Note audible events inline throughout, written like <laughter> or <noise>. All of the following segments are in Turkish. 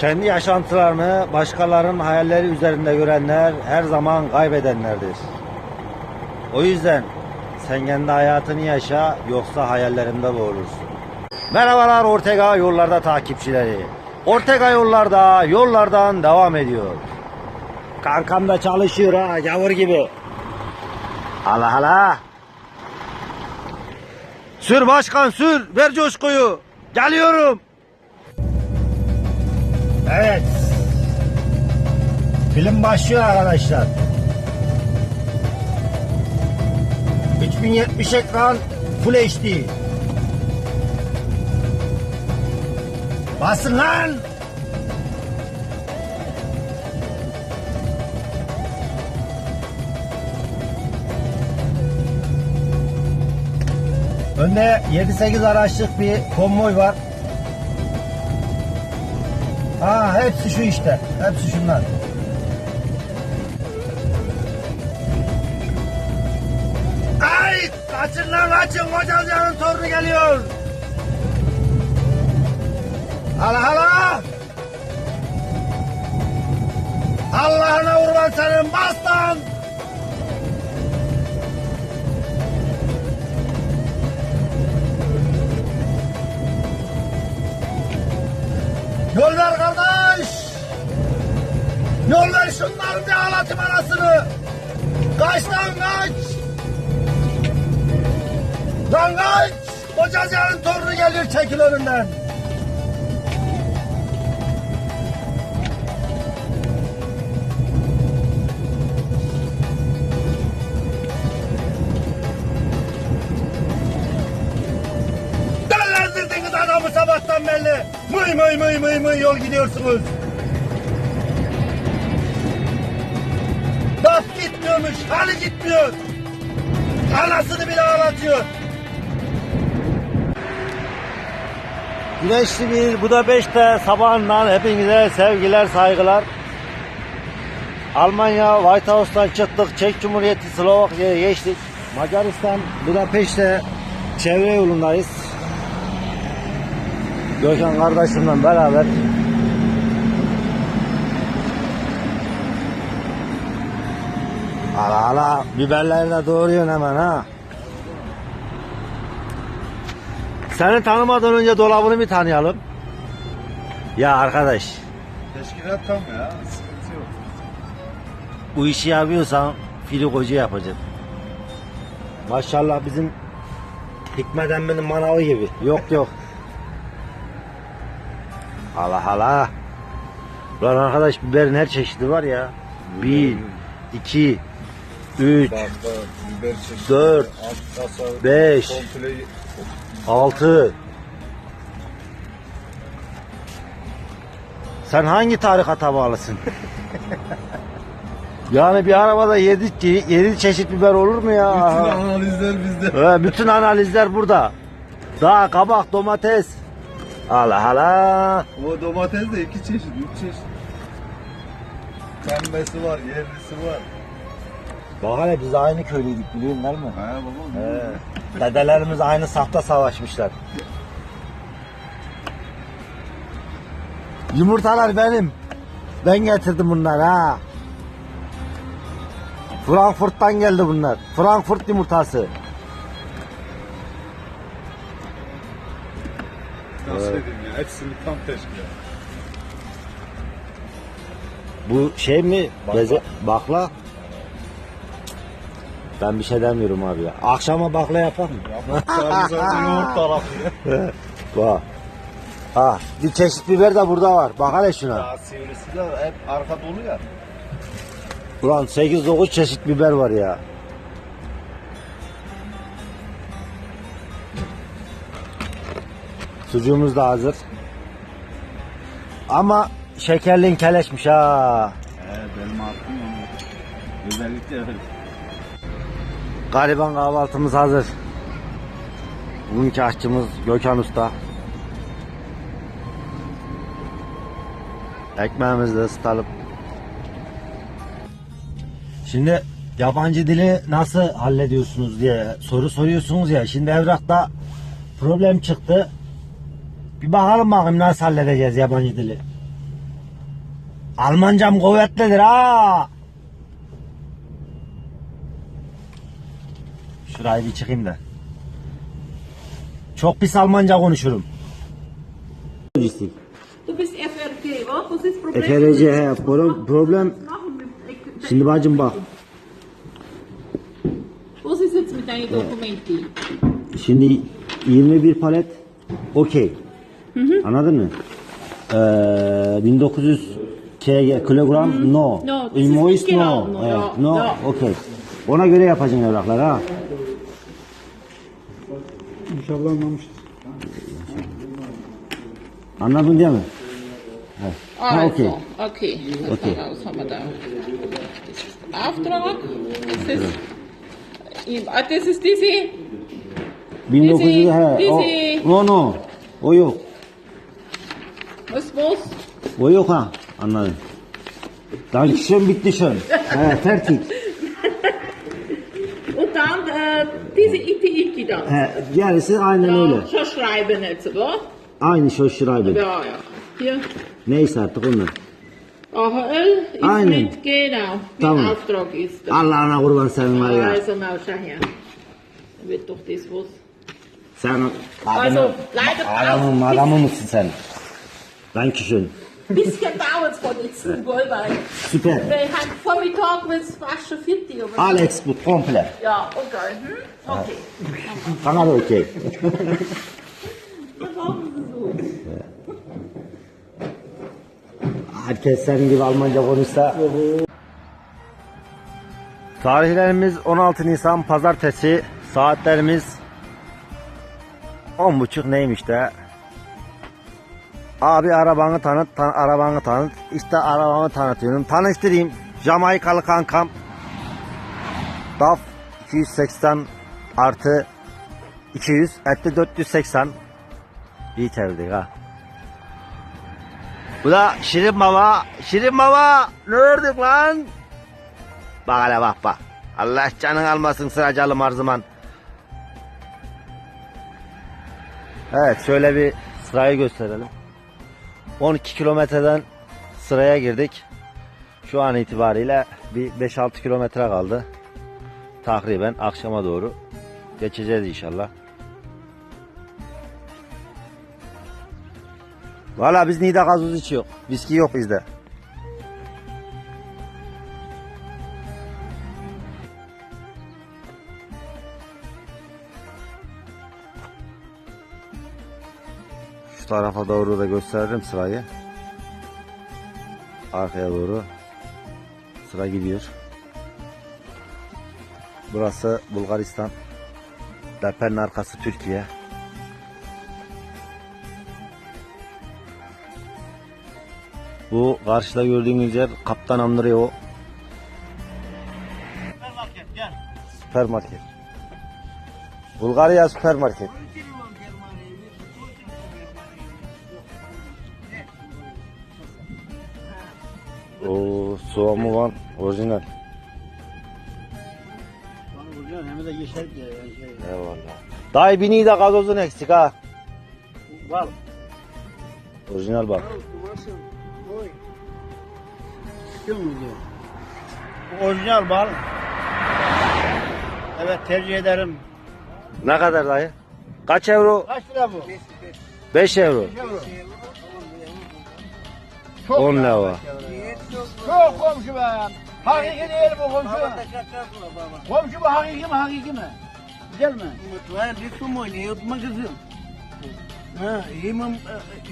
Kendi yaşantılarını başkalarının hayalleri üzerinde görenler her zaman kaybedenlerdir. O yüzden sen kendi hayatını yaşa yoksa hayallerinde boğulursun. Merhabalar Ortega yollarda takipçileri. Ortega yollarda yollardan devam ediyor. Kankam da çalışıyor ha gavur gibi. Allah Allah. Sür başkan sür ver coşkuyu. Geliyorum. Evet. Film başlıyor arkadaşlar. 3070 ekran Full HD. Basın lan! Önde 7-8 araçlık bir konvoy var. Ha hepsi şu işte. Hepsi şunlar. Ay! Kaçın lan kaçın! Kocalcanın torunu geliyor! Hala hala! Allah'ına kurban senin bas lan! Çekil önünden! Dellendirdiniz adamı sabahtan belli. Mıy mıy mıy mıy mıy yol gidiyorsunuz. Laf gitmiyormuş, hali gitmiyor. Anasını bile ağlatıyor. Güneşli bir Budapeşte sabahından hepinize sevgiler, saygılar. Almanya White House'dan çıktık. Çek Cumhuriyeti Slovakya'ya geçtik. Macaristan Budapeşte çevre yolundayız. Gökhan kardeşimle beraber Ala ala biberleri de doğruyorsun hemen ha. Seni tanımadan önce dolabını bir tanıyalım. Ya arkadaş Teşkilat tam ya. Sıkıntı yok. bu işi yapıyorsan fili koca yapacaksın. Maşallah bizim Hikmet emmenin manavı gibi. Yok yok. Allah Allah. Lan arkadaş biberin her çeşidi var ya. Bir, iki, üç, Bakla, biber çeşidi. Dört, alt kasa, beş. Komple altı. Sen hangi tarikata bağlısın? <laughs> yani bir arabada yedi, yedi çeşit biber olur mu ya? bütün analizler bizde. Evet, bütün analizler burada. Dağ, kabak, domates. Allah Allah. O domates de iki çeşit, üç çeşit. Pembesi var, yerlisi var. Bak hele biz aynı köylüydük biliyorsun değil mi? Ha babam. He. Dedelerimiz aynı safta savaşmışlar. Yumurtalar benim. Ben getirdim bunlar ha. Frankfurt'tan geldi bunlar. Frankfurt yumurtası. Nasıl edeyim ya? Hepsini tam teşkilat. Bu şey mi? Bakla. Beze- bakla. Ben bir şey demiyorum abi ya. Akşama bakla yapalım. Yapmışlar zaten yoğurt tarafı. <laughs> Bak. Ha, bir çeşit biber de burada var. Bak hele şuna. Daha sivrisi de hep arka dolu ya. Ulan 8-9 çeşit biber var ya. Sucuğumuz da hazır. Ama şekerliğin keleşmiş ha. He benim aklım onu. Özellikle öyle. Gariban kahvaltımız hazır. Bugünkü aşçımız Gökhan Usta. Ekmeğimizi de ısıtalım. Şimdi yabancı dili nasıl hallediyorsunuz diye soru soruyorsunuz ya. Şimdi evrakta problem çıktı. Bir bakalım bakayım nasıl halledeceğiz yabancı dili. Almancam kuvvetlidir ha. Şurayı bir çıkayım da. Çok pis Almanca konuşurum. Du bist FRG, wa? Was ist Problem? FRC he, pro- problem. Mit- Şimdi bacım bak. Was ist jetzt mit deinen Dokumenten? Şimdi 21 palet okey. Anladın mı? Ee, 1900 kg, kilogram no. No, Invoice no. no. Okey. Ona göre yapacaksın evraklar ha. İnşallah anlamışız. Anladın değil mi? Ha, Also, okay. okay. Okay. Auftrag. Das ist, das ist diese. 1900 he. O, no no. O yok. Was, was? O yok ha. Anladın. Dankeschön bitti schön. He, fertig. Und dann diese Iti-Iti dann. He, gerisi aynen öyle. Schreiben jetzt, oder? Aynı şu şuraydı. Ja, ja. Hier. Neyse artık onlar. AHL ist Einen. mit, genau, Tamam. Auftrag ist. Allah'ına kurban senin var ya. Also, na, schau her. Wird doch das was. Sen Also, leider braucht adamı mısın sen? Dankeschön. Bisschen dauert es von jetzt, wohl, weil Süper. wir haben Vormittag wird es fast schon 40 aber Alex bu komple. Ja, okay. Hm? Okay. Sana da okey. Wir brauchen sie so. Herkes senin gibi Almanca konuşsa. Tarihlerimiz 16 Nisan Pazartesi. Saatlerimiz 10.30 neymiş de. Abi arabanı tanıt, tan- arabanı tanıt. İşte arabamı tanıtıyorum. Tanıştırayım. Jamaikalı kankam. DAF 280 artı 200 etti 480. İyi çevirdik ha. Bu da Şirin Baba. Şirin Baba. Ne ördük lan? Bak hele bak bak. Allah canın almasın sıracalım her zaman. Evet şöyle bir sırayı gösterelim. 12 kilometreden sıraya girdik. Şu an itibariyle bir 5-6 kilometre kaldı. Takriben akşama doğru geçeceğiz inşallah. Valla biz Nida gazoz içiyor. Viski yok bizde. Tarafa doğru da gösteririm sırayı. Arkaya doğru sıra gidiyor. Burası Bulgaristan. Depenin arkası Türkiye. Bu karşıda gördüğünüz yer Kaptan Andreo Süpermarket gel. süpermarket. Bulgarya süpermarket. Soğanı var orijinal. Bana vuruyor hem de yeşer diye. yani Şey, Eyvallah. Dayı bini de gazozun eksik ha. var. Orijinal bak. Orijinal bal. Evet tercih ederim. Ne kadar dayı? Kaç euro? Kaç lira bu? 5 euro. Çok 10 lira. Çok komşu be. Hakiki değil bu komşu. Komşu bu hakiki mi hakiki mi? Güzel mi? Mutfağa lüksüm oynuyor magazin. Ha, yemem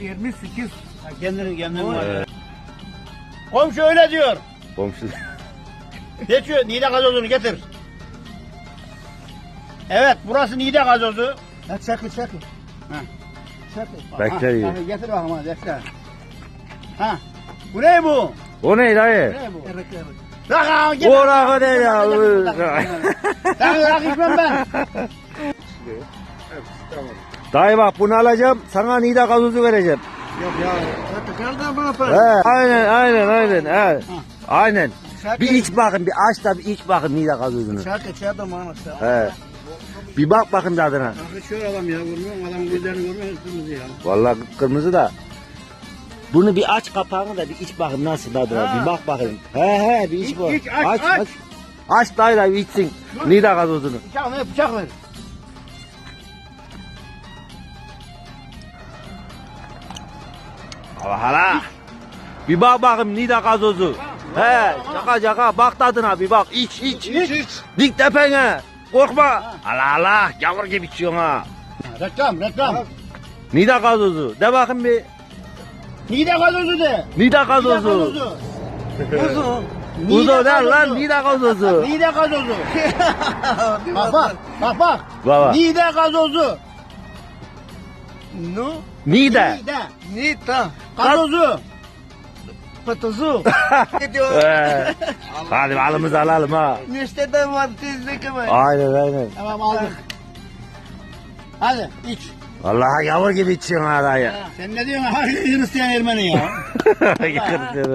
e, 28. Ha, kendini kendini var. Komşu öyle diyor. Komşu. <laughs> Geçiyor. Nide gazozunu getir. Evet burası Nide gazozu. Ha, çakı çakı. Ha. Yiyor. Ha, Getir bakalım hadi bekle. Ha. Bu ne bu? O ne dayı? Ne bu? Evet evet. Rakı getir. O rakı ne ya? Rakı rakı içmem ben. Dayı bak bunu alacağım. Sana Nida gazozu vereceğim. Yok ya. Nereden bana He, para? aynen aynen aynen. He. Aynen. Bir iç bakın bir aç da bir iç bakın Nida gazozunu. Çakı çakı manası. He. Bir bak bakın tadına. Rakı şöyle adam ya vurmuyor. Adam gözlerini görmüyor kırmızı ya. Vallahi kırmızı da. Bunu bir aç kapağını da bir iç bakayım nasıl tadı var. Bir bak bakayım. He he bir iç, İç, bak. iç, aç, aç. aç. Aç dayı da bir içsin. Nida gazozunu. Bıçak ver bıçak ver. Allah hala. Bir bak bakayım Nida gazozu. He caka caka bak tadına bir bak iç iç. İç iç. Dik tepene. Korkma. Allah Allah yavur gibi içiyorsun ha. Reklam reklam. Nida gazozu. De bakayım bir. Nide gazozu de. Nida gazozu. Uzun. Uzo der lan. Nida gazozu. Nide gazozu. <laughs> bak bak bak bak. Baba. Nide gazozu. No. Nida. Nide. Nita. Gazozu. He. <laughs> Hadi balımızı alalım ha. Neste de var sizde kime? Aynen aynen. Tamam aldık. Hadi iç. Vallahi yavur gibi içiyorsun ha dayı. Sen ne diyorsun? Hristiyan Ermeni ya. <laughs>